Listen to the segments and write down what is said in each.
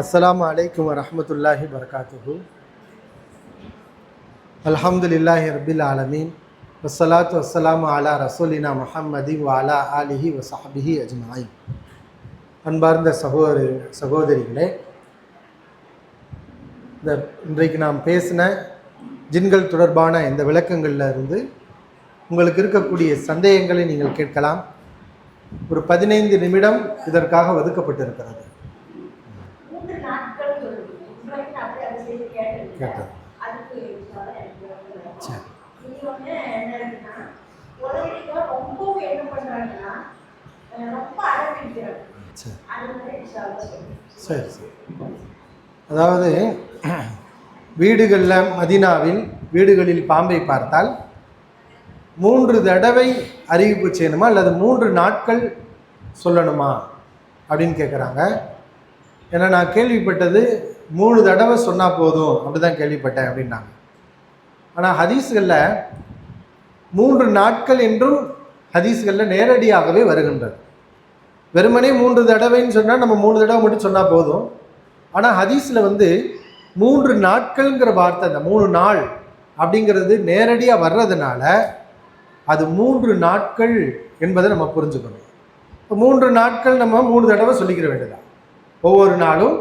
அஸ்லாம் அலைக்கும் வரமத்துல்லாஹி வரகாத்துஹு அல்ஹம்துலில்லாஹி ரபில் ஆலமீன். வசலாத்து வசலாம் அலா ரசூலினா முஹம்மதி வாலா ஆலிஹி வ ஸஹ்பிஹி அன்பார்ந்த சகோதரி சகோதரிகளே இந்த இன்றைக்கு நாம் பேசின ஜின்கள் தொடர்பான இந்த விளக்கங்களில் இருந்து உங்களுக்கு இருக்கக்கூடிய சந்தேகங்களை நீங்கள் கேட்கலாம். ஒரு பதினைந்து நிமிடம் இதற்காக ஒதுக்கப்பட்டிருக்கிறது மூன்று நாட்கள் சொல்லுது. இஸ்மாயில் நான் அப்படியே அதை செய்து கேட்டேன். கேட்டது. சரி என்ன ரொம்ப அடம்பிடிக்கிறாங்க. சொல்லுங்க. சரி சரி அதாவது வீடுகளில் மதீனாவில் வீடுகளில் பாம்பை பார்த்தால் மூன்று தடவை அறிவிப்பு செய்யணுமா அல்லது மூன்று நாட்கள் சொல்லணுமா? அப்படின்னு கேட்குறாங்க ஏன்னா நான் கேள்விப்பட்டது மூணு தடவை சொன்னால் போதும் அப்படி தான் கேள்விப்பட்டேன் அப்படின்னாங்க. ஆனால் ஹதீஸ்களில் மூன்று நாட்கள் என்றும் ஹதீஸ்களில் நேரடியாகவே வருகின்றது. வெறுமனே மூன்று தடவைன்னு சொன்னால் நம்ம மூணு தடவை மட்டும் சொன்னால் போதும். ஆனால் ஹதீஸில் வந்து மூன்று நாட்கள்ங்கிற வார்த்தை அந்த மூணு நாள் அப்படிங்கிறது நேரடியாக வர்றதுனால அது மூன்று நாட்கள் என்பதை நம்ம புரிஞ்சுக்கணும். இப்போ மூன்று நாட்கள் நம்ம மூணு தடவை சொல்லிக்கிற வேண்டியதான் ஒவ்வொரு நாளும்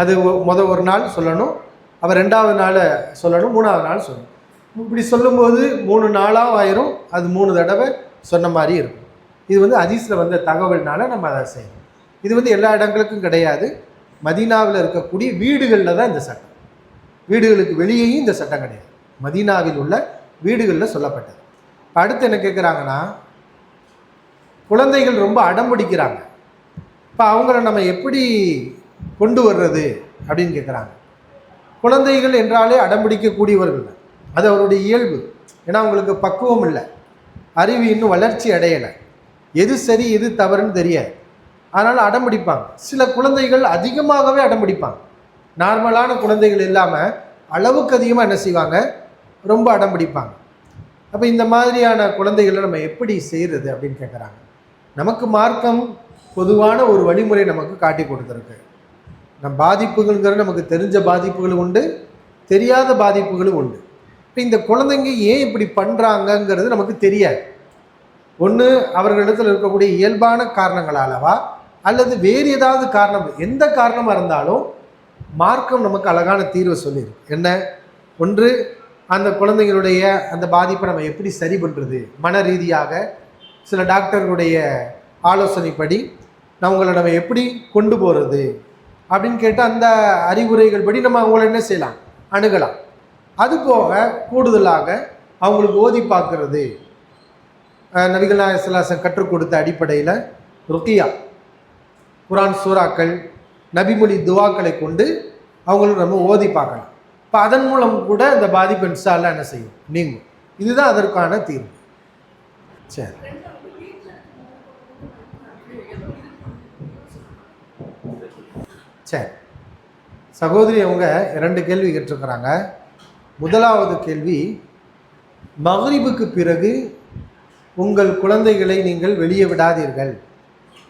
அது முத ஒரு நாள் சொல்லணும் அவர் ரெண்டாவது நாள் சொல்லணும் மூணாவது நாள் சொல்லணும். இப்படி சொல்லும்போது மூணு நாளாக ஆயிரும் அது மூணு தடவை சொன்ன மாதிரி இருக்கும். இது வந்து அதிசில் வந்த தகவல்னால நம்ம அதை செய்யணும் இது வந்து எல்லா இடங்களுக்கும் கிடையாது. மதீனாவில் இருக்கக்கூடிய வீடுகளில் தான் இந்த சட்டம். வீடுகளுக்கு வெளியேயும் இந்த சட்டம் கிடையாது. மதீனாவில் உள்ள வீடுகளில் சொல்லப்பட்டது. அடுத்து என்ன கேட்குறாங்கன்னா குழந்தைகள் ரொம்ப அடம் பிடிக்கிறாங்க. இப்போ அவங்கள நம்ம எப்படி கொண்டு வர்றது அப்படின்னு கேட்குறாங்க குழந்தைகள் என்றாலே அடம்பிடிக்கக்கூடியவர்கள் அது அவருடைய இயல்பு. ஏன்னா அவங்களுக்கு பக்குவம் இல்லை. அறிவு இன்னும் வளர்ச்சி அடையலை. எது சரி எது தவறுன்னு தெரியாது. அதனால் அடம் பிடிப்பாங்க. சில குழந்தைகள் அதிகமாகவே அடம்பிடிப்பாங்க நார்மலான குழந்தைகள் இல்லாமல் அளவுக்கு அதிகமாக என்ன செய்வாங்க? ரொம்ப அடம்பிடிப்பாங்க அப்போ இந்த மாதிரியான குழந்தைகளை நம்ம எப்படி செய்கிறது அப்படின்னு கேட்குறாங்க நமக்கு மார்க்கம் பொதுவான ஒரு வழிமுறை நமக்கு காட்டி கொடுத்துருக்கு. நம் பாதிப்புகள்ங்கிறது நமக்கு தெரிஞ்ச பாதிப்புகளும் உண்டு தெரியாத பாதிப்புகளும் உண்டு. இப்போ இந்த குழந்தைங்க ஏன் இப்படி பண்ணுறாங்கங்கிறது நமக்கு தெரியாது. ஒன்று அவர்களிடத்தில் இருக்கக்கூடிய இயல்பான காரணங்களாலவா அல்லது வேறு ஏதாவது காரணம் எந்த காரணமாக இருந்தாலும் மார்க்கம் நமக்கு அழகான தீர்வை சொல்லியிருக்கு. என்ன? ஒன்று அந்த குழந்தைங்களுடைய அந்த பாதிப்பை நம்ம எப்படி சரி பண்ணுறது மன ரீதியாக சில டாக்டர்களுடைய ஆலோசனைப்படி நான் உங்களை நம்ம எப்படி கொண்டு போகிறது அப்படின்னு கேட்டால் அந்த அறிவுரைகள் படி நம்ம அவங்கள என்ன செய்யலாம்? அணுகலாம். அது போக கூடுதலாக அவங்களுக்கு ஓதி பார்க்கறது. நபிகள் நாயசலாசன் கற்றுக் கொடுத்த அடிப்படையில் ருக்கியா குரான் சூறாக்கள் நபிமொழி துவாக்களை கொண்டு அவங்களுக்கு நம்ம ஓதி பார்க்கலாம் இப்போ அதன் மூலம் கூட அந்த பாதிப்பு இன்ஷால்லா என்ன செய்யும்? நீங்கும். இதுதான் அதற்கான தீர்வு. சரி. சரி சகோதரி அவங்க இரண்டு கேள்வி கேட்டிருக்கிறாங்க. முதலாவது கேள்வி மகரிபுக்கு பிறகு உங்கள் குழந்தைகளை நீங்கள் வெளியே விடாதீர்கள்.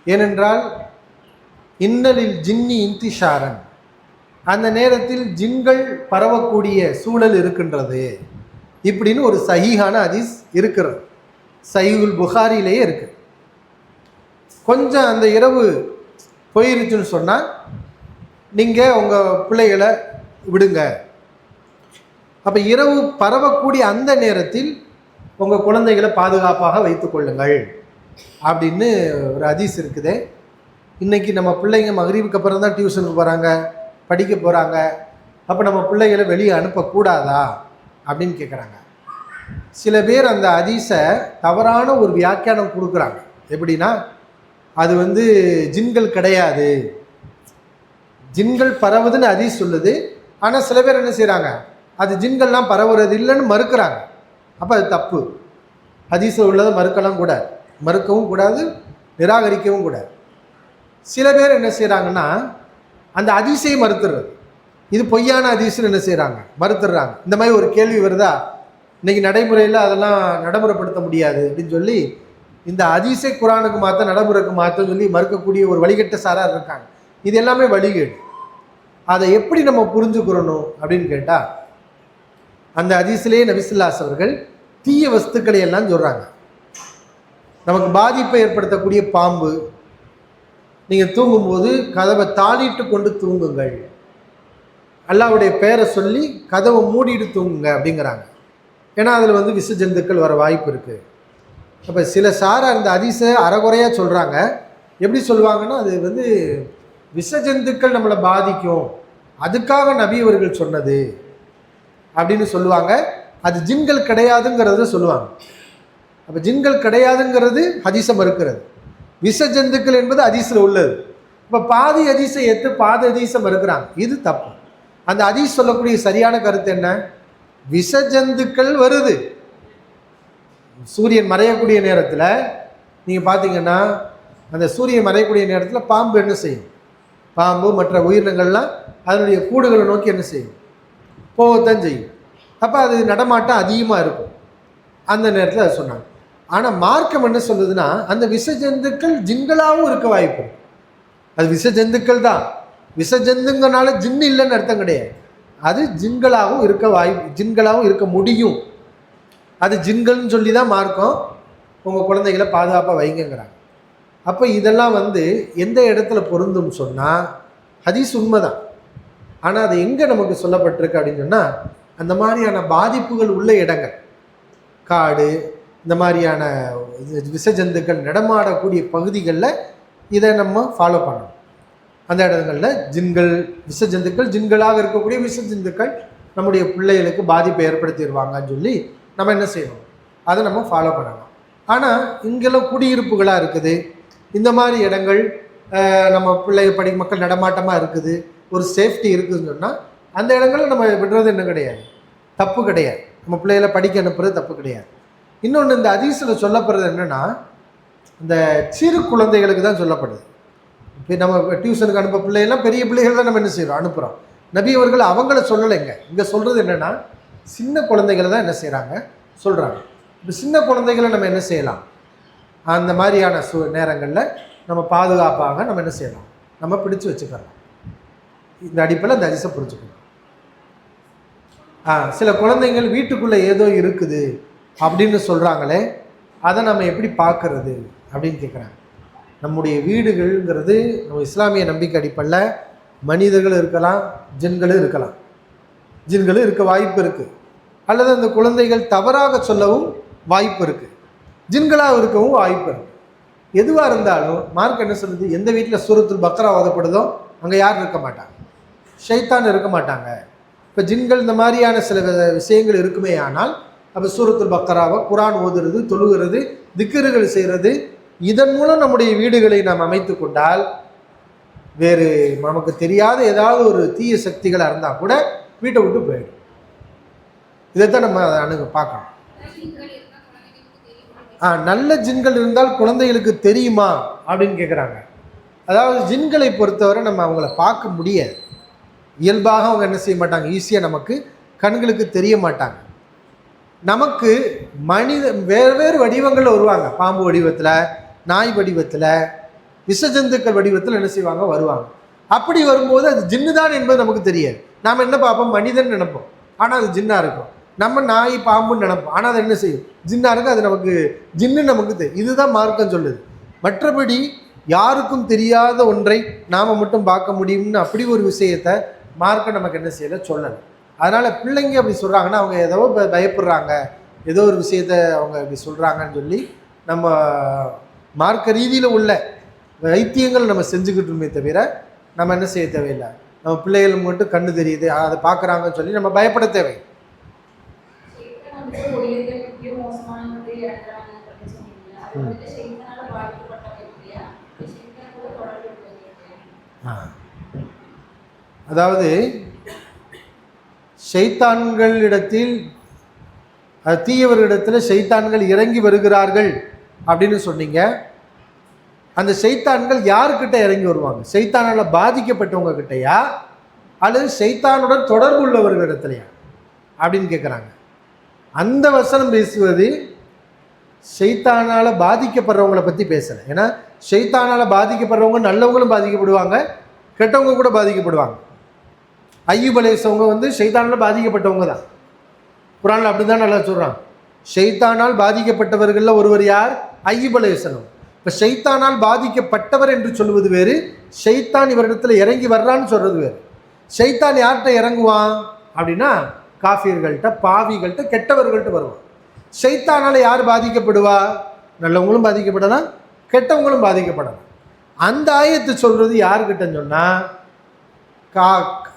ஏனென்றால் இன்னலில் ஜின்னி இன்திஷாரன். அந்த நேரத்தில் ஜின்கள் பரவக்கூடிய சூழல் இருக்கின்றது. இப்படின்னு ஒரு சஹீஹான அதிஸ் இருக்கிறது. சஹீஹுல் புகாரிலேயே இருக்கு. கொஞ்சம் அந்த இரவு போயிருச்சுன்னு சொன்னால் நீங்கள் உங்கள் பிள்ளைகளை விடுங்க. அப்போ இரவு பரவக்கூடிய அந்த நேரத்தில் உங்கள் குழந்தைகளை பாதுகாப்பாக வைத்துக்கொள்ளுங்கள் அப்படின்னு ஒரு அதிஸ் இருக்குது. இன்றைக்கி நம்ம பிள்ளைங்க மகரீவுக்கு அப்புறம் தான் டியூஷனுக்கு போகிறாங்க படிக்க போகிறாங்க அப்போ நம்ம பிள்ளைகளை வெளியே அனுப்பக்கூடாதா? அப்படின்னு கேட்குறாங்க சில பேர் அந்த அதிசை தவறான ஒரு வியாக்கியானம் கொடுக்குறாங்க. எப்படின்னா அது வந்து ஜின்கள் கிடையாது. ஜின்கள் பரவுதுன்னு அதி சொல்லுது. ஆனால் சில பேர் என்ன செய்கிறாங்க அது ஜின்கள்லாம் பரவுறது இல்லைன்னு மறுக்கிறாங்க. அப்போ அது தப்பு. ஹதீஸில் உள்ளதை மறுக்கலாம் கூடாது மறுக்கவும் கூடாது நிராகரிக்கவும் கூடாது. சில பேர் என்ன செய்கிறாங்கன்னா அந்த அதிசயை மறுத்துறது. இது பொய்யான அதிசயம் என்ன செய்கிறாங்க மறுத்துடுறாங்க. இந்த மாதிரி ஒரு கேள்வி வருதா? இன்றைக்கி நடைமுறையில் அதெல்லாம் நடைமுறைப்படுத்த முடியாது அப்படின்னு சொல்லி இந்த அதிசை குரானுக்கு மாற்ற நடைமுறைக்கு மாற்ற சொல்லி மறுக்கக்கூடிய ஒரு வழிகட்ட சாரார் இருக்காங்க. இது எல்லாமே வழிகேடு. அதை எப்படி நம்ம புரிஞ்சுக்கிறணும் அப்படின்னு கேட்டால் அந்த அதிசிலே நபிசுல்லாஸ் அவர்கள் தீய வஸ்துக்களை எல்லாம் சொல்கிறாங்க நமக்கு பாதிப்பை ஏற்படுத்தக்கூடிய பாம்பு நீங்கள் தூங்கும்போது கதவை தாளிட்டு கொண்டு தூங்குங்கள். அல்லாவுடைய பெயரை சொல்லி கதவை மூடிட்டு தூங்குங்க அப்படிங்கிறாங்க. ஏன்னா அதில் வந்து விச ஜந்துக்கள் வர வாய்ப்பு இருக்குது அப்போ சில சாரை அந்த அதிச அறகுறையாக சொல்கிறாங்க எப்படி சொல்லுவாங்கன்னா அது வந்து விஷ ஜந்துக்கள் நம்மளை பாதிக்கும். அதுக்காக நபி அவர்கள் சொன்னது. அப்படின்னு சொல்லுவாங்க. அது ஜின்கள் கிடையாதுங்கிறத சொல்லுவாங்க. அப்போ ஜின்கள் கிடையாதுங்கிறது ஹதீஸை மறுக்கிறது. விஷ ஜந்துக்கள் என்பது ஹதீஸில் உள்ளது. இப்போ பாதி ஹதீஸை ஏற்று பாதி ஹதீஸை மறுக்கிறாங்க. இது தப்பு. அந்த ஹதீஸ் சொல்லக்கூடிய சரியான கருத்து என்ன? விஷ ஜந்துக்கள் வருது. சூரியன் மறையக்கூடிய நேரத்தில் நீங்கள் பார்த்தீங்கன்னா அந்த சூரியன் மறையக்கூடிய நேரத்தில் பாம்பு என்ன செய்யும்? பாம்பு மற்ற உயிரினங்கள்லாம் அதனுடைய கூடுகளை நோக்கி என்ன செய்யும்? போகத்தான் செய்யும். அப்போ அது நடமாட்டம் அதிகமாக இருக்கும். அந்த நேரத்தில் அது சொன்னாங்க. ஆனால் மார்க்கம் என்ன சொல்லுதுன்னா அந்த விஷ ஜந்துக்கள் ஜின்களாகவும் இருக்க வாய்ப்பு அது விஷ ஜந்துக்கள் தான். விஷ ஜந்துங்கனால ஜின்னு இல்லைன்னு அர்த்தம் கிடையாது. அது ஜின்களாகவும் இருக்க வாய்ப்பு ஜின்களாகவும் இருக்க முடியும். அது ஜின்கள்னு சொல்லி தான் மார்க்கம் உங்கள் குழந்தைகளை பாதுகாப்பாக வைங்கிறாங்க அப்போ இதெல்லாம் வந்து எந்த இடத்துல பொருந்தும் சொன்னால் ஹதீஸ் உண்மைதான். ஆனால் அது எங்கே நமக்கு சொல்லப்பட்டிருக்கு அப்படின்னு சொன்னால் அந்த மாதிரியான பாதிப்புகள் உள்ள இடங்கள் காடு இந்த மாதிரியான இது விசஜந்துக்கள் நடமாடக்கூடிய பகுதிகளில் இதை நம்ம ஃபாலோ பண்ணணும். அந்த இடங்களில் ஜின்கள் விசஜந்துக்கள் ஜின்களாக இருக்கக்கூடிய விசஜந்துக்கள் நம்முடைய பிள்ளைகளுக்கு பாதிப்பை ஏற்படுத்திடுவாங்கன்னு சொல்லி நம்ம என்ன செய்யணும்? அதை நம்ம ஃபாலோ பண்ணணும். ஆனால் இங்கெல்லாம் குடியிருப்புகளாக இருக்குது. இந்த மாதிரி இடங்கள் நம்ம பிள்ளை படி மக்கள் நடமாட்டமாக இருக்குது. ஒரு சேஃப்டி இருக்குதுன்னு சொன்னால் அந்த இடங்களில் நம்ம விடுறது என்ன கிடையாது? தப்பு கிடையாது. நம்ம பிள்ளைகளை படிக்க அனுப்புறது தப்பு கிடையாது. இன்னொன்று இந்த அதிசயில் சொல்லப்படுறது என்னென்னா இந்த சிறு குழந்தைகளுக்கு தான் சொல்லப்படுது. இப்போ நம்ம டியூஷனுக்கு அனுப்ப பிள்ளைகள்லாம் பெரிய பிள்ளைகள் தான் நம்ம என்ன செய்கிறோம் அனுப்புகிறோம் நபி அவர்கள் அவங்கள சொல்லலைங்க. இங்கே சொல்கிறது என்னென்னா சின்ன குழந்தைகளை தான் என்ன செய்கிறாங்க சொல்கிறாங்க இப்போ சின்ன குழந்தைகளை நம்ம என்ன செய்யலாம்? அந்த மாதிரியான சூ நேரங்களில் நம்ம பாதுகாப்பாக நம்ம என்ன செய்யலாம்? நம்ம பிடிச்சு வச்சுக்கலாம் இந்த அடிப்பில் அந்த அதிசை புரிஞ்சுக்கணும் ஆ சில குழந்தைங்கள் வீட்டுக்குள்ளே ஏதோ இருக்குது அப்படின்னு சொல்கிறாங்களே அதை நம்ம எப்படி பார்க்கறது அப்படின்னு கேட்குறாங்க நம்முடைய வீடுகள்ங்கிறது நம்ம இஸ்லாமிய நம்பிக்கை அடிப்படையில் மனிதர்கள் இருக்கலாம் ஜின்களும் இருக்கலாம். ஜின்களும் இருக்க வாய்ப்பு இருக்குது அல்லது அந்த குழந்தைகள் தவறாக சொல்லவும் வாய்ப்பு இருக்குது ஜின்களாக இருக்கவும் வாய்ப்பு இருக்குது எதுவாக இருந்தாலும் மார்க் என்ன சொல்லுது? எந்த வீட்டில் சூரத்தில் பக்ரா ஓதப்படுதோ அங்கே யாரும் இருக்க மாட்டாங்க? ஷைத்தான் இருக்க மாட்டாங்க. இப்போ ஜின்கள் இந்த மாதிரியான சில விஷயங்கள் இருக்குமே ஆனால் அப்போ சூரத்துல் பக்கராவை குரான் ஓதுறது தொழுகிறது திக்கிறுகள் செய்கிறது இதன் மூலம் நம்முடைய வீடுகளை நாம் அமைத்து கொண்டால் வேறு நமக்கு தெரியாத ஏதாவது ஒரு தீய சக்திகளாக இருந்தால் கூட வீட்டை விட்டு போயிடும். இதைத்தான் நம்ம அதை அணுக பார்க்கணும். நல்ல ஜின்கள் இருந்தால் குழந்தைகளுக்கு தெரியுமா அப்படின்னு கேட்குறாங்க அதாவது ஜின்களை பொறுத்தவரை நம்ம அவங்கள பார்க்க முடியாது. இயல்பாக அவங்க என்ன செய்ய மாட்டாங்க? ஈஸியாக நமக்கு கண்களுக்கு தெரிய மாட்டாங்க. நமக்கு மனித வேறு வேறு வடிவங்களில் வருவாங்க. பாம்பு வடிவத்தில் நாய் வடிவத்தில் விஷஜந்துக்கள் வடிவத்தில் என்ன செய்வாங்க? வருவாங்க. அப்படி வரும்போது அது ஜின்னு தான் என்பது நமக்கு தெரியாது. நாம் என்ன பார்ப்போம்? மனிதன் நினைப்போம். ஆனால் அது ஜின்னாக இருக்கும். நம்ம நாய் பாம்புன்னு நினைப்போம். ஆனால் அது என்ன செய்யும்? ஜின்னாக இருக்குது அது நமக்கு ஜின்னு நமக்கு தெரியும். இதுதான் மார்க்கம் சொல்லுது. மற்றபடி யாருக்கும் தெரியாத ஒன்றை நாம் மட்டும் பார்க்க முடியும்னு அப்படி ஒரு விஷயத்தை மார்க்கம் நமக்கு என்ன செய்யலை? சொல்லலை. அதனால் பிள்ளைங்க அப்படி சொல்கிறாங்கன்னா அவங்க ஏதோ இப்போ பயப்படுறாங்க. ஏதோ ஒரு விஷயத்த அவங்க இப்படி சொல்கிறாங்கன்னு சொல்லி நம்ம மார்க்க ரீதியில் உள்ள வைத்தியங்கள் நம்ம செஞ்சுக்கிட்டோமே தவிர நம்ம என்ன செய்ய தேவையில்லை. நம்ம பிள்ளைகள் மட்டும் கண்ணு தெரியுது அதை பார்க்குறாங்கன்னு சொல்லி நம்ம பயப்பட தேவை ஷைத்தான் வந்து உயிர்கள் எப்படியோ மோசமானது இறக்குறாங்க அப்படின்னு சொன்னீங்க. அது வந்துட்டு ஷைத்தானால பாதிக்கப்பட்டவங்க இல்லையா? ஷைத்தான் கூட தொடர்பு இருக்கிறவங்க இல்லையா? ஆ. அதாவது செய்தான்களிடத்தில் தீயவர்களிடத்தில் செய்தான்கள் இறங்கி வருகிறார்கள் அப்படின்னு சொன்னீங்க. அந்த செய்தான்கள் யாருக்கிட்ட இறங்கி வருவாங்க? செய்தானால் பாதிக்கப்பட்டவங்க கிட்டையா? அல்லது செய்தானுடன் தொடர்பு உள்ளவர்களிடத்துலையா அப்படின்னு கேட்குறாங்க அந்த வசனம் பேசுவது செய்தானால் பாதிக்கப்படுறவங்களை பற்றி பேசலை. ஏன்னா செய்தானால் பாதிக்கப்படுறவங்க நல்லவங்களும் பாதிக்கப்படுவாங்க கெட்டவங்க கூட பாதிக்கப்படுவாங்க. ஐயூப் அலேசவங்க வந்து ஷைத்தானால் பாதிக்கப்பட்டவங்க தான். குரானில் அப்படி தான் நல்லா சொல்கிறான் ஷைத்தானால் பாதிக்கப்பட்டவர்களில் ஒருவர் யார்? ஐயூப் அலைசனம் இப்போ ஷைத்தானால் பாதிக்கப்பட்டவர் என்று சொல்வது வேறு ஷைத்தான் இவரிடத்தில் இறங்கி வர்றான்னு சொல்கிறது வேறு. ஷைத்தான் யார்கிட்ட இறங்குவான்? அப்படின்னா காஃபியர்கள்ட்ட பாவிகள்கிட்ட கெட்டவர்கள்ட்ட வருவான். ஷைத்தானால் யார் பாதிக்கப்படுவா? நல்லவங்களும் பாதிக்கப்படலாம் கெட்டவங்களும் பாதிக்கப்படலாம். அந்த ஆயத்தை சொல்கிறது யாருக்கிட்டன்னு சொன்னால் கா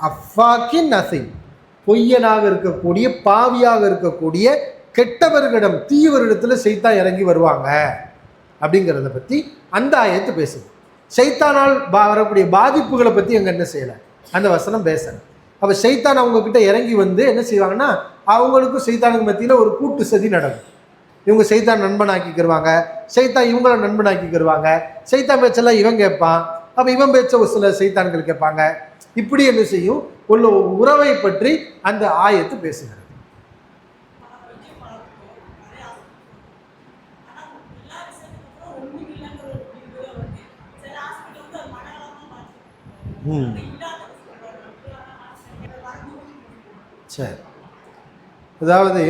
அஃபாக்கின் நசை. பொய்யனாக இருக்கக்கூடிய பாவியாக இருக்கக்கூடிய கெட்டவர்களிடம் தீயவரிடத்தில் சைத்தா இறங்கி வருவாங்க. அப்படிங்கிறத பற்றி அந்த ஆயத்து பேசுது. சைத்தானால் பா வரக்கூடிய பாதிப்புகளை பற்றி அங்கே என்ன செய்யலை? அந்த வசனம் பேசலை. அப்போ சைத்தான் அவங்கக்கிட்ட இறங்கி வந்து என்ன செய்வாங்கன்னா அவங்களுக்கும் சைத்தானுக்கு மத்தியில் ஒரு கூட்டு சதி நடக்கும். இவங்க சைத்தான் நண்பனாக்கிக்கிருவாங்க. சைத்தான் இவங்கள நண்பனாக்கிக்கிருவாங்க. சைத்தான் பேச்செல்லாம் இவன் கேட்பான். அப்போ இவன் பேச்ச ஒரு சில சைத்தான்கள் கேட்பாங்க. இப்படி என்ன செய்யும்? உள்ள உறவை பற்றி அந்த ஆயத்து பேசுகிறது. சரி. அதாவது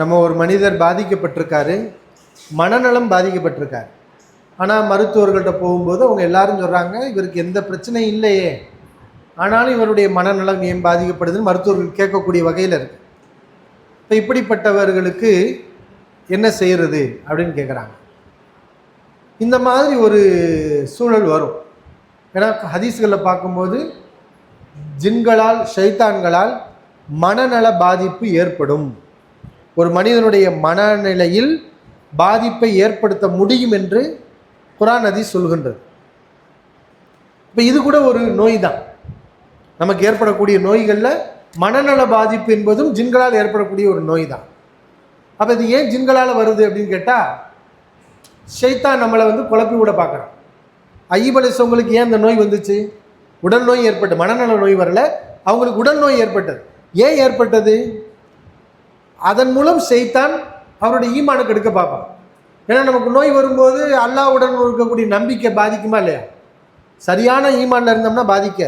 நம்ம ஒரு மனிதர் பாதிக்கப்பட்டிருக்காரு மனநலம் பாதிக்கப்பட்டிருக்காரு. ஆனால் மருத்துவர்கள்ட்ட போகும்போது அவங்க எல்லாரும் சொல்கிறாங்க இவருக்கு எந்த பிரச்சனையும் இல்லையே. ஆனாலும் இவருடைய மனநலம் ஏன் பாதிக்கப்படுதுன்னு மருத்துவர்கள் கேட்கக்கூடிய வகையில் இருக்கு. இப்போ இப்படிப்பட்டவர்களுக்கு என்ன செய்கிறது அப்படின்னு கேட்குறாங்க இந்த மாதிரி ஒரு சூழல் வரும். ஏன்னா ஹதீஸ்களில் பார்க்கும்போது ஜின்களால் ஷைத்தான்களால் மனநல பாதிப்பு ஏற்படும். ஒரு மனிதனுடைய மனநிலையில் பாதிப்பை ஏற்படுத்த முடியும் என்று குரான் நதி சொல்கின்றது இப்போ இது கூட ஒரு நோய் தான் நமக்கு ஏற்படக்கூடிய நோய்களில் மனநல பாதிப்பு என்பதும் ஜின்களால் ஏற்படக்கூடிய ஒரு நோய் தான் அப்போ இது ஏன் ஜின்களால் வருது அப்படின்னு கேட்டால் ஷைத்தான் நம்மளை வந்து குழப்பி விட பார்க்குறான். ஐயபலிசவங்களுக்கு ஏன் அந்த நோய் வந்துச்சு? உடல் நோய் ஏற்பட்டு மனநல நோய் வரல. அவங்களுக்கு உடல் நோய் ஏற்பட்டது. ஏன் ஏற்பட்டது? அதன் மூலம் செய்தான் அவருடைய ஈமானுக்கு எடுக்க பார்ப்பான். ஏன்னா நமக்கு நோய் வரும்போது அல்லாவுடன் இருக்கக்கூடிய நம்பிக்கை பாதிக்குமா இல்லையா? சரியான ஈமான்ல இருந்தோம்னா பாதிக்க.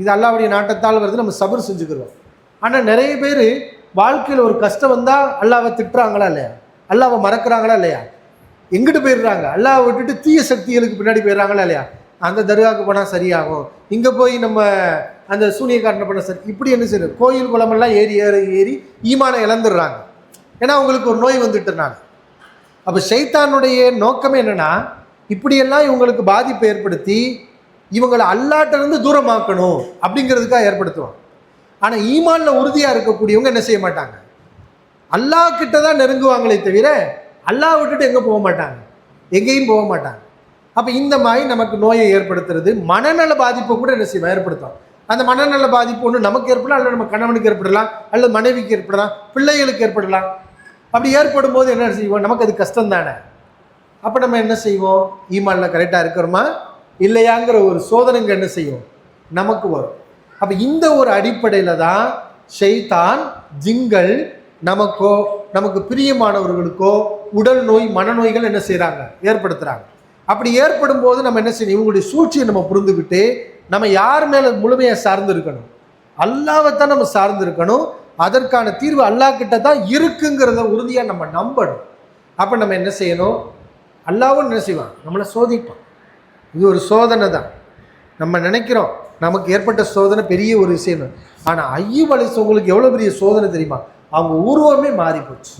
இது அல்லாவுடைய நாட்டத்தால் வருது நம்ம சபர் செஞ்சுக்கிறோம். ஆனால் நிறைய பேர் வாழ்க்கையில் ஒரு கஷ்டம் வந்தால் அல்லாவை திட்டுறாங்களா இல்லையா? அல்லாவை மறக்கிறாங்களா இல்லையா? எங்கிட்டு போயிடுறாங்க? அல்லாவை விட்டுட்டு தீய சக்திகளுக்கு பின்னாடி போயிடுறாங்களா இல்லையா? அந்த தர்காவுக்கு போனால் சரியாகும். இங்கே போய் நம்ம அந்த சூனியக்காரனை பண்ண சரி இப்படி என்ன செய்யுது கோயில் குளமெல்லாம் ஏறி ஏறி ஏறி ஈமானை இழந்துடுறாங்க. ஏன்னா அவங்களுக்கு ஒரு நோய் வந்துட்டுனாங்க. அப்போ ஷைத்தானுடைய நோக்கம் என்னென்னா இப்படியெல்லாம் இவங்களுக்கு பாதிப்பை ஏற்படுத்தி இவங்களை அல்லாட்டிலிருந்து தூரமாக்கணும் அப்படிங்கிறதுக்காக ஏற்படுத்துவாங்க. ஆனால் ஈமானில் உறுதியாக இருக்கக்கூடியவங்க என்ன செய்ய மாட்டாங்க? அல்லாஹ் கிட்ட தான் நெருங்குவாங்களே தவிர அல்லாஹ் விட்டுட்டு எங்கே போக மாட்டாங்க? எங்கேயும் போக மாட்டாங்க. அப்போ இந்த மாதிரி நமக்கு நோயை ஏற்படுத்துறது மனநல பாதிப்பை கூட என்ன செய்வோம் ஏற்படுத்தும். அந்த மனநல பாதிப்பு ஒன்று நமக்கு ஏற்படலாம் அல்லது நம்ம கணவனுக்கு ஏற்படலாம் அல்லது மனைவிக்கு ஏற்படலாம் பிள்ளைகளுக்கு ஏற்படலாம். அப்படி ஏற்படும் போது என்ன செய்வோம்? நமக்கு அது கஷ்டம் தானே அப்போ நம்ம என்ன செய்வோம்? ஈமானில் கரெக்டாக இருக்கிறோமா? இல்லையாங்கிற ஒரு சோதனைங்க என்ன செய்யும்? நமக்கு வரும். அப்போ இந்த ஒரு அடிப்படையில் தான் ஷெய்தான் ஜிங்கள் நமக்கோ நமக்கு பிரியமானவர்களுக்கோ உடல் நோய் மனநோய்கள் என்ன செய்கிறாங்க ஏற்படுத்துகிறாங்க அப்படி ஏற்படும் போது நம்ம என்ன செய்யணும்? இவங்களுடைய சூழ்ச்சியை நம்ம புரிந்துக்கிட்டு நம்ம யார் மேலே முழுமையாக சார்ந்து இருக்கணும்? அல்லாவைத்தான் நம்ம சார்ந்து இருக்கணும். அதற்கான தீர்வு அல்லாஹ் கிட்ட தான் இருக்குங்கிறத உறுதியாக நம்ம நம்பணும். அப்போ நம்ம என்ன செய்யணும்? அல்லாவும் என்ன செய்வான்? நம்மளை சோதிப்பான். இது ஒரு சோதனை தான். நம்ம நினைக்கிறோம் நமக்கு ஏற்பட்ட சோதனை பெரிய ஒரு விஷயம் ஆனால் ஐயோ அலிசவங்களுக்கு எவ்வளோ பெரிய சோதனை தெரியுமா? அவங்க உருவமே மாறி போச்சு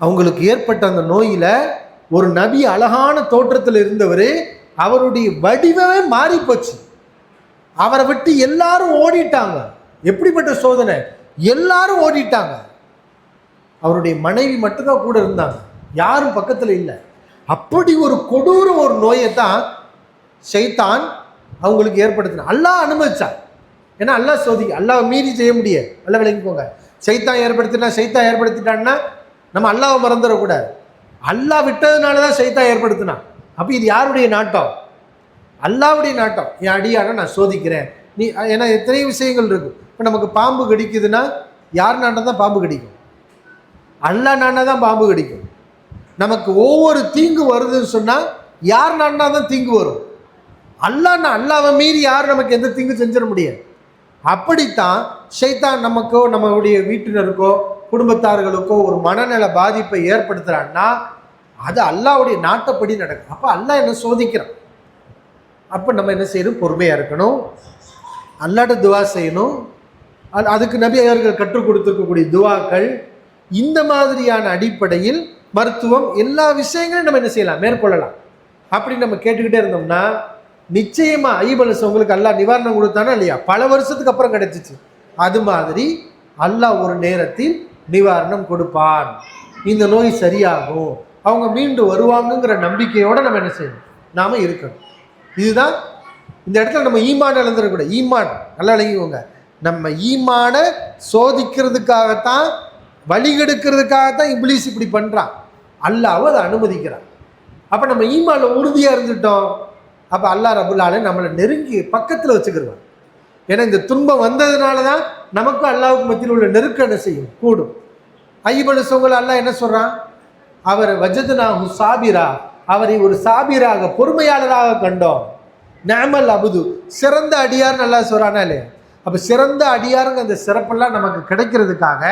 அவங்களுக்கு ஏற்பட்ட அந்த நோயில் ஒரு நபி அழகான தோற்றத்தில் இருந்தவர் அவருடைய வடிவமே மாறி போச்சு அவரை விட்டு எல்லாரும் ஓடிட்டாங்க. எப்படிப்பட்ட சோதனை? எல்லாரும் ஓடிட்டாங்க. அவருடைய மனைவி மட்டும்தான் கூட இருந்தாங்க. யாரும் பக்கத்தில் இல்லை. அப்படி ஒரு கொடூர ஒரு நோயை தான் செய்தான் அவங்களுக்கு ஏற்படுத்தின. அல்லாஹ் அனுமதிச்சான் ஏன்னா அல்லாஹ் சோதிக்க அல்லாஹ் மீறி செய்ய முடியாது. அல்ல விளங்கிக்கோங்க. சைத்தான் ஏற்படுத்தினா சைத்தான் ஏற்படுத்திட்டான்னா நம்ம அல்லாவை மறந்துடக்கூடாது. அல்லாஹ் விட்டதுனால தான் சைத்தான் ஏற்படுத்தினான் அப்போ இது யாருடைய நாட்டம்? அல்லாவுடைய நாட்டம். என் அடியான நான் சோதிக்கிறேன். நீ ஏன்னா எத்தனை விஷயங்கள் இருக்குது இப்போ நமக்கு பாம்பு கடிக்குதுன்னா யார் நாண்டா தான் பாம்பு கடிக்கும்? அல்லா நாண்டா தான் பாம்பு கடிக்கும். நமக்கு ஒவ்வொரு தீங்கு வருதுன்னு சொன்னால் யார் நாண்டா தான் தீங்கு வரும்? அல்லான்னா அல்லாவை மீறி யாரும் நமக்கு எந்த தீங்கு செஞ்சிட முடியாது. அப்படித்தான் ஷைத்தான் நமக்கோ நம்மளுடைய வீட்டினருக்கோ குடும்பத்தார்களுக்கோ ஒரு மனநல பாதிப்பை ஏற்படுத்துகிறான்னா அது அல்லாவுடைய நாட்டப்படி நடக்கும். அப்போ அல்லாஹ் என்ன சோதிக்கிறான்? அப்போ நம்ம என்ன செய்யணும்? பொறுமையாக இருக்கணும். அல்லாட்ட துவா செய்யணும். அதுக்கு நபி அவர்கள் கற்றுக் கொடுத்துருக்கக்கூடிய துவாக்கள் இந்த மாதிரியான அடிப்படையில் மருத்துவம் எல்லா விஷயங்களும் நம்ம என்ன செய்யலாம்? மேற்கொள்ளலாம். அப்படி நம்ம கேட்டுக்கிட்டே இருந்தோம்னா நிச்சயமா ஐபலஸ் உங்களுக்கு அல்லா நிவாரணம் கொடுத்தானா இல்லையா? பல வருஷத்துக்கு அப்புறம் கிடைச்சிச்சு. அது மாதிரி அல்லாஹ் ஒரு நேரத்தில் நிவாரணம் கொடுப்பான். இந்த நோய் சரியாகும். அவங்க மீண்டு வருவாங்கங்கிற நம்பிக்கையோட நம்ம என்ன செய்யணும்? நாம இருக்கணும். இதுதான் இந்த இடத்துல நம்ம ஈமான் இழந்துடக்கூடாது. ஈமான் நல்லா இழங்கிக்கோங்க நம்ம ஈமானை சோதிக்கிறதுக்காகத்தான் வழிகெடுக்கிறதுக்காகத்தான் இப்ளீஸ் இப்படி பண்ணுறான் அல்லாஹ் அதை அனுமதிக்கிறான். அப்போ நம்ம ஈமானில் உறுதியாக இருந்துட்டோம். அப்போ அல்லாஹ் ரபுல்லாலே நம்மளை நெருங்கி பக்கத்தில் வச்சுக்கிடுவான் ஏன்னா இந்த துன்பம் வந்ததுனால தான் நமக்கும் அல்லாவுக்கு மத்தியில் உள்ள நெருக்கம் என்ன செய்யும்? கூடும். ஐயபனு சோங்கல் அல்லாஹ் என்ன சொல்கிறான் அவர் வஜதுனாஹு சாபிரா அவரை ஒரு சாபிராக பொறுமையாளராக கண்டோம். நேமல் அபுது சிறந்த அடியார் நல்லா சொல்கிறானா இல்லையா? அப்போ சிறந்த அடியாருங்க அந்த சிறப்பெல்லாம் நமக்கு கிடைக்கிறதுக்காக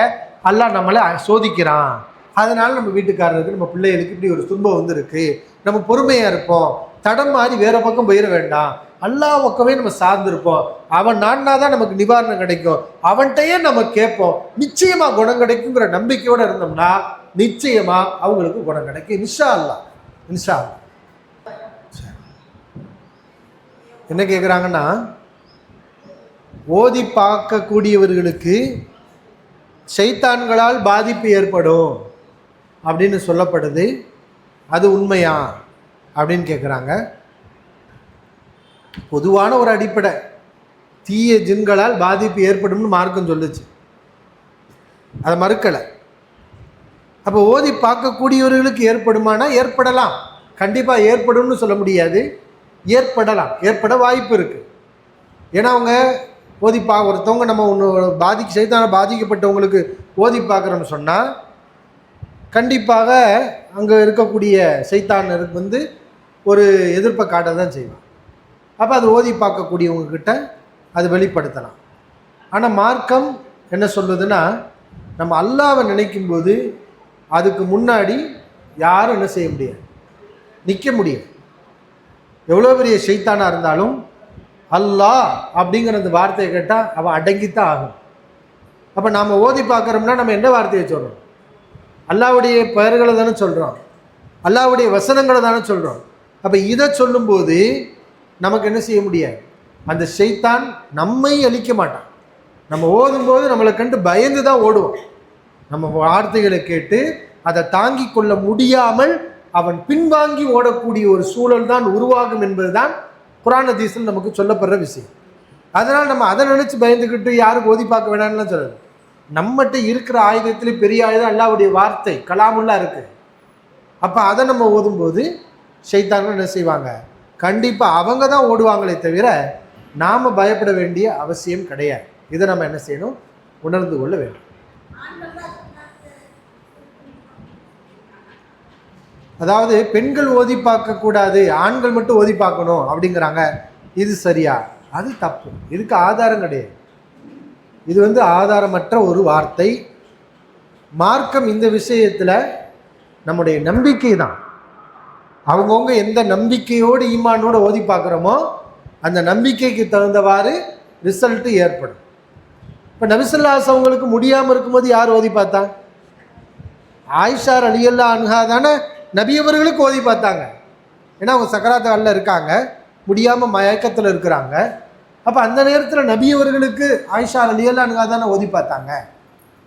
அல்லாஹ் நம்மளை சோதிக்கிறான். அதனால் நம்ம வீட்டுக்காரருக்கு நம்ம பிள்ளைகளுக்கு இப்படி ஒரு துன்பம் வந்திருக்கு. நம்ம பொறுமையாக இருப்போம். தடம் மாறி வேறு பக்கம் போயிட வேண்டாம். எல்லா பக்கமே நம்ம சார்ந்திருப்போம். அவன் நான்னா தான் நமக்கு நிவாரணம் கிடைக்கும். அவன்கிட்டயே நம்ம கேட்போம். நிச்சயமாக குணம் கிடைக்குங்கிற நம்பிக்கையோடு இருந்தோம்னா நிச்சயமாக அவங்களுக்கு குணம் கிடைக்கும். இன்ஷா அல்லாஹ். நிஷா அல்லாஹ். என்ன கேட்குறாங்கன்னா ஓதி பார்க்கக்கூடியவர்களுக்கு சைத்தான்களால் பாதிப்பு ஏற்படும் அப்படின்னு சொல்லப்படுது. அது உண்மையா அப்படின்னு கேட்குறாங்க பொதுவான ஒரு அடிப்படை. தீய ஜின்களால் பாதிப்பு ஏற்படும்னு மார்க்கம் சொல்லுச்சு. அதை மறுக்கலை. அப்போ ஓதி பார்க்கக்கூடியவர்களுக்கு ஏற்படுமானா ஏற்படலாம். கண்டிப்பாக ஏற்படும்னு சொல்ல முடியாது. ஏற்படலாம். ஏற்பட வாய்ப்பு இருக்குது ஏன்னா அவங்க ஓதி பா ஒருத்தவங்க நம்ம ஒன்று பாதிக்க செய்தான பாதிக்கப்பட்டவங்களுக்கு ஓதி பார்க்குறோம்னு சொன்னால் கண்டிப்பாக அங்கே இருக்கக்கூடிய சைத்தானருக்கு வந்து ஒரு எதிர்ப்பை காட்ட தான் செய்வான். அப்போ அது ஓதி பார்க்கக்கூடியவங்கக்கிட்ட அது வெளிப்படுத்தலாம். ஆனால் மார்க்கம் என்ன சொல்லுதுன்னா நம்ம அல்லாவை நினைக்கும்போது அதுக்கு முன்னாடி யாரும் என்ன செய்ய முடியாது. நிற்க முடியாது. எவ்வளோ பெரிய சைத்தானாக இருந்தாலும் அல்லாஹ் அப்படிங்கிற அந்த வார்த்தையை கேட்டால் அவள் அடங்கித்தான் ஆகும். அப்போ நாம் ஓதி பார்க்குறோம்னா நம்ம என்ன வார்த்தையை சொல்கிறோம் அல்லாவுடைய பெயர்களை தானே சொல்கிறோம் அல்லாவுடைய வசனங்களை தானே சொல்கிறோம் அப்போ இதை சொல்லும்போது நமக்கு என்ன செய்ய முடியாது? அந்த செய்தான் நம்மை அழிக்க மாட்டான். நம்ம ஓதும்போது நம்மளை கண்டு பயந்து தான் ஓடுவோம் நம்ம வார்த்தைகளை கேட்டு அதை தாங்கி கொள்ள முடியாமல் அவன் பின்வாங்கி ஓடக்கூடிய ஒரு சூழல் தான் உருவாகும் என்பதுதான் குரான் ஹதீஸில் நமக்கு சொல்லப்படுற விஷயம். அதனால் நம்ம அதை நினச்சி பயந்துக்கிட்டு யாரும் ஓதி பார்க்க வேணாம்னுலாம் சொல்லலை நம்மகிட்ட இருக்கிற ஆயுதத்திலே பெரிய ஆயுதம் அல்லாவுடைய வார்த்தை கலாமுல்லாம் இருக்குது அப்போ அதை நம்ம ஓதும்போது ஷைத்தான்கள் என்ன செய்வாங்க? கண்டிப்பாக அவங்க தான் ஓடுவாங்களே தவிர நாம் பயப்பட வேண்டிய அவசியம் கிடையாது. இதை நம்ம என்ன செய்யணும்? உணர்ந்து கொள்ள வேண்டும். அதாவது பெண்கள் ஓதி பார்க்கக்கூடாது ஆண்கள் மட்டும் ஓதி பார்க்கணும் அப்படிங்கிறாங்க. இது சரியா? அது தப்பு. இதுக்கு ஆதாரம் கிடையாது. இது வந்து ஆதாரமற்ற ஒரு வார்த்தை. மார்க்கம் இந்த விஷயத்தில் நம்முடைய நம்பிக்கை தான். அவங்கவுங்க எந்த நம்பிக்கையோடு ஈமானோடு ஓதி பார்க்குறோமோ அந்த நம்பிக்கைக்கு தகுந்தவாறு ரிசல்ட்டு ஏற்படும். இப்போ நபிசல்லாஸ் அவங்களுக்கு முடியாமல் இருக்கும்போது யார் ஓதி பார்த்தா? ஆயிஷார் அலியல்லா அன்ஹா தானே நபியவர்களுக்கு ஓதி பார்த்தாங்க. ஏன்னா அவங்க சக்கராத்தாவில் இருக்காங்க. முடியாமல் மயக்கத்தில் இருக்கிறாங்க. அப்போ அந்த நேரத்தில் நபியவர்களுக்கு ஆயிஷா அலியல்லா தானே ஓதி பார்த்தாங்க.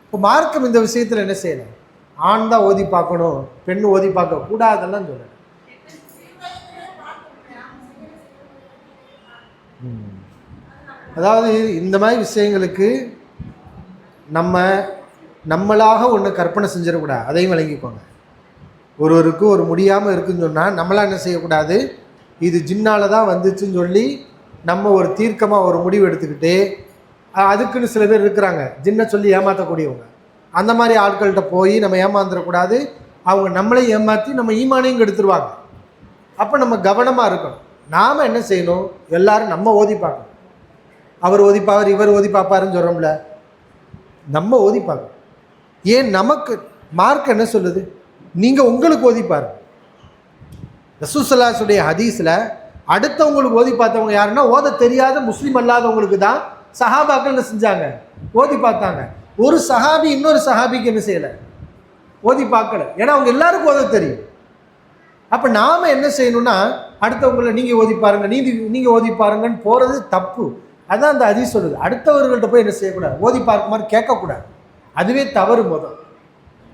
இப்போ மார்க்கம் இந்த விஷயத்தில் என்ன செய்யணும்? ஆண் தான் ஓதி பார்க்கணும் பெண் ஓதி பார்க்க கூடாதெல்லாம் சொல்லணும் ம். அதாவது இந்த மாதிரி விஷயங்களுக்கு நம்ம நம்மளாக ஒன்று கற்பனை செஞ்சிடக்கூடாது. அதையும் விளங்கிக்கோங்க. ஒருவருக்கு ஒரு முடியாமல் இருக்குன்னு சொன்னால் நம்மளாம் என்ன செய்யக்கூடாது? இது ஜின்னால் தான் வந்துச்சுன்னு சொல்லி நம்ம ஒரு தீர்க்கமாக ஒரு முடிவு எடுத்துக்கிட்டு அதுக்குன்னு சில பேர் இருக்கிறாங்க. ஜின்னை சொல்லி ஏமாற்றக்கூடியவங்க அந்த மாதிரி ஆட்கள்கிட்ட போய் நம்ம ஏமாந்துடக்கூடாது அவங்க நம்மளே ஏமாற்றி நம்ம ஈமானையும் எடுத்துருவாங்க அப்போ நம்ம கவனமாக இருக்கணும். நாம் என்ன செய்யணும்? எல்லாரும் நம்ம ஓதி பார்க்கணும். அவர் ஓதி பார்ப்பார் இவர் ஓதி பார்ப்பாருன்னு சொல்கிறோம்ல நம்ம ஓதி பார்க்கணும். ஏன் நமக்கு மார்க் என்ன சொல்லுது? நீங்கள் உங்களுக்கு ஓதி பாருங்க. ரசூசல்லாசுடைய ஹதீஸில் அடுத்தவங்களுக்கு ஓதி பார்த்தவங்க யாருன்னா ஓத தெரியாத முஸ்லீம் அல்லாதவங்களுக்கு தான் சஹாபாக்கள் என்ன செஞ்சாங்க? ஓதி பார்த்தாங்க. ஒரு சஹாபி இன்னொரு சஹாபிக்கு என்ன செய்யலை? ஓதி பார்க்கல. ஏன்னா அவங்க எல்லாருக்கும் ஓத தெரியும். அப்போ நாம் என்ன செய்யணும்னா அடுத்தவங்களை நீங்கள் ஓதி பாருங்க நீதி நீங்கள் ஓதி பாருங்கன்னு போகிறது தப்பு. அதான் அந்த அதி சொல்லுது. அடுத்தவர்கள்ட்ட போய் என்ன செய்யக்கூடாது? ஓதி பார்க்குமாறு கேட்கக்கூடாது. அதுவே தவறு முதல்.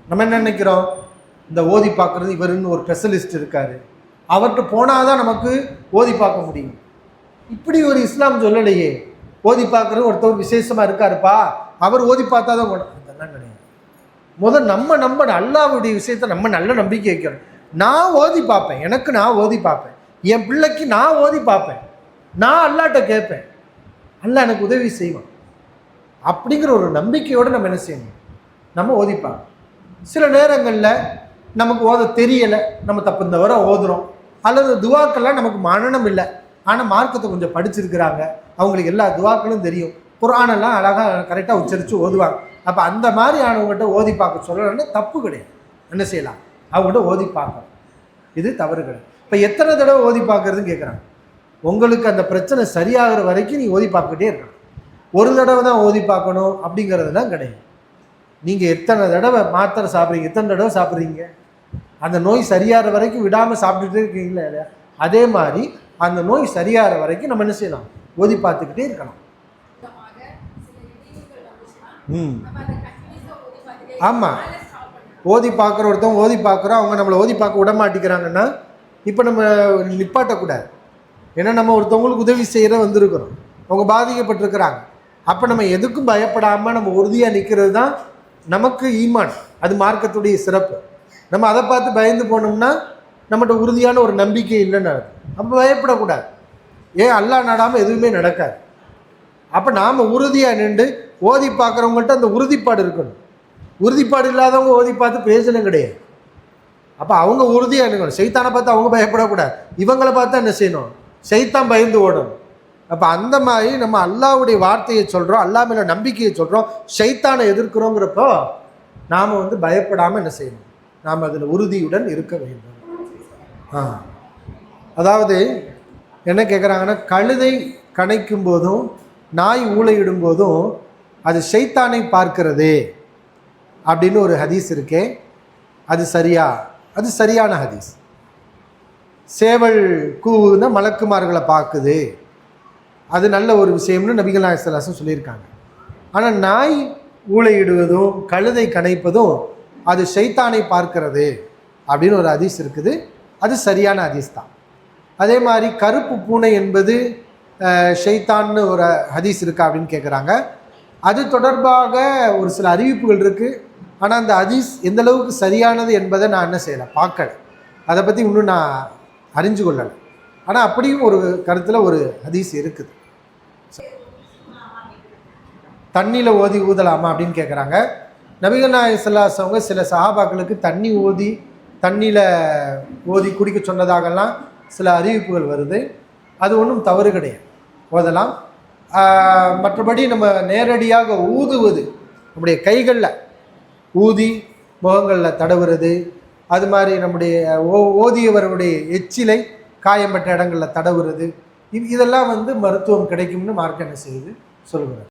நம்ம என்ன நினைக்கிறோம்? இந்த ஓதி பார்க்குறது இவருன்னு ஒரு ஸ்பெஷலிஸ்ட் இருக்கார். அவர்கிட்ட போனால் தான் நமக்கு ஓதி பார்க்க முடியும். இப்படி ஒரு இஸ்லாம் சொல்லலையே. ஓதி பார்க்குறது ஒருத்தர் விசேஷமாக இருக்காருப்பா. அவர் ஓதி பார்த்தா தான் அதெல்லாம் கிடையாது. முதல் நம்ம நம்ம அல்லாவுடைய விஷயத்த நம்ம நல்ல நம்பிக்கை வைக்கணும். நான் ஓதி பார்ப்பேன். எனக்கு நான் ஓதி பார்ப்பேன். என் பிள்ளைக்கு நான் ஓதி பார்ப்பேன். நான் அல்லாட்ட கேட்பேன். அல்லா எனக்கு உதவி செய்வான். அப்படிங்கிற ஒரு நம்பிக்கையோடு நம்ம என்ன செய்யணும்? நம்ம ஓதிப்பாங்க சில நேரங்களில் நமக்கு ஓத தெரியலை நம்ம தப்பு இந்த ஓதுறோம். அல்லது துவாக்கெல்லாம் நமக்கு மனநம் இல்லை. ஆனால் மார்க்கத்தை கொஞ்சம் படிச்சிருக்கிறாங்க. அவங்களுக்கு எல்லா துவாக்களும் தெரியும். புராணெல்லாம் அழகாக கரெக்டாக உச்சரித்து ஓதுவாங்க. அப்போ அந்த மாதிரி ஆனவங்ககிட்ட ஓதி பார்க்க சொல்லணும்னா தப்பு கிடையாது. என்ன செய்யலாம்? அவங்ககிட்ட ஓதி பார்க்கணும். இது தவறு கிடையாது. இப்போ எத்தனை தடவை ஓதி பார்க்குறதுன்னு கேட்குறாங்க உங்களுக்கு அந்த பிரச்சனை சரியாகிற வரைக்கும் நீ ஓதி பார்த்துக்கிட்டே இருக்கணும். ஒரு தடவை தான் ஓதி பார்க்கணும் அப்படிங்கிறதுலாம் கிடையாது. நீங்கள் எத்தனை தடவை மாத்திரை சாப்பிட்றீங்க? எத்தனை தடவை சாப்பிட்றீங்க? அந்த நோய் சரியாகிற வரைக்கும் விடாமல் சாப்பிட்டுட்டே இருக்கீங்களா இல்லையா? அதே மாதிரி அந்த நோய் சரியாகிற வரைக்கும் நம்ம என்ன செய்யலாம்? ஓதி பார்த்துக்கிட்டே இருக்கலாம். ம். ஆமாம் ஓதி பார்க்குற ஒருத்தவங்க ஓதி பார்க்குறோம் அவங்க நம்மளை ஓதி பார்க்க விட மாட்டேங்கிறாங்கன்னா இப்போ நம்ம நிப்பாட்டக்கூடாது. ஏன்னா நம்ம ஒருத்தவங்களுக்கு உதவி செய்கிற வந்திருக்கிறோம். அவங்க பாதிக்கப்பட்டிருக்கிறாங்க. அப்போ நம்ம எதுக்கும் பயப்படாமல் நம்ம உறுதியாக நிற்கிறது தான் நமக்கு ஈமான் அது மார்க்கத்துடைய சிறப்பு. நம்ம அதை பார்த்து பயந்து போனோம்னா நம்மகிட்ட உறுதியான ஒரு நம்பிக்கை இல்லைன்னு அப்போ பயப்படக்கூடாது. ஏன் அல்லா நடாமல் எதுவுமே நடக்காது. அப்போ நாம் உறுதியாக நின்று ஓதி பார்க்குறவங்கள்ட்ட அந்த உறுதிப்பாடு இருக்கணும். உறுதிப்பாடு இல்லாதவங்க ஓதி பார்த்து பேசணும் கிடையாது. அப்போ அவங்க உறுதியாக இருக்கணும் செய்தானை பார்த்து அவங்க பயப்படக்கூடாது. இவங்களை பார்த்தா என்ன செய்யணும்? சைத்தான் பயந்து ஓடணும். அப்போ அந்த மாதிரி நம்ம அல்லாவுடைய வார்த்தையை சொல்கிறோம் அல்லா மேல நம்பிக்கையை சொல்கிறோம் சைத்தானை எதிர்க்கிறோங்கிறப்போ நாம் வந்து பயப்படாமல் என்ன செய்யணும்? நாம் அதில் உறுதியுடன் இருக்க வேண்டும். ஆ. அதாவது என்ன கேட்குறாங்கன்னா கழுதை கணைக்கும் போதும் நாய் ஊழையிடும் போதும் அது ஷைத்தானை பார்க்கிறது அப்படின்னு ஒரு ஹதீஸ் இருக்கே. அது சரியா? அது சரியான ஹதீஸ். சேவல் கூவுன்னா மலக்குமார்களை பார்க்குது. அது நல்ல ஒரு விஷயம்னு நபிகள் நாயசலாசம் சொல்லியிருக்காங்க. ஆனால் நாய் ஊழையிடுவதும் கழுதை கணைப்பதும் அது ஷைத்தானை பார்க்கிறது அப்படின்னு ஒரு அதிஸ் இருக்குது. அது சரியான அதிஸ் தான். அதே மாதிரி கருப்பு பூனை என்பது ஷைத்தான்னு ஒரு ஹதீஸ் இருக்கா அப்படின்னு கேட்குறாங்க அது தொடர்பாக ஒரு சில அறிவிப்புகள் இருக்குது ஆனால் அந்த ஹதீஸ் எந்த அளவுக்கு சரியானது என்பதை நான் என்ன செய்யலை பார்க்கல. அதை பற்றி இன்னும் நான் அறிஞ்சு கொள்ளலை. ஆனால் அப்படியும் ஒரு கருத்தில் ஒரு ஹதீஸ் இருக்குது. தண்ணியில் ஓதி ஊதலாமா அப்படின்னு கேட்குறாங்க நபிகள் நாயகம் அவங்க சில சஹாபாக்களுக்கு தண்ணி ஊதி தண்ணியில் ஓதி குடிக்க சொன்னதாகலாம் சில அறிவிப்புகள் வருது. அது ஒன்றும் தவறு கிடையாது. ஓதலாம். மற்றபடி நம்ம நேரடியாக ஊதுவது நம்முடைய கைகளில் ஊதி முகங்களில் தடவுறது அது மாதிரி நம்முடைய ஓ ஓதியவருடைய எச்சிலை காயம்பட்ட இடங்களில் தடவுறது இது இதெல்லாம் வந்து மருத்துவம் கிடைக்கும்னு மார்க் என்ன செய்யுது? சொல்கிறார்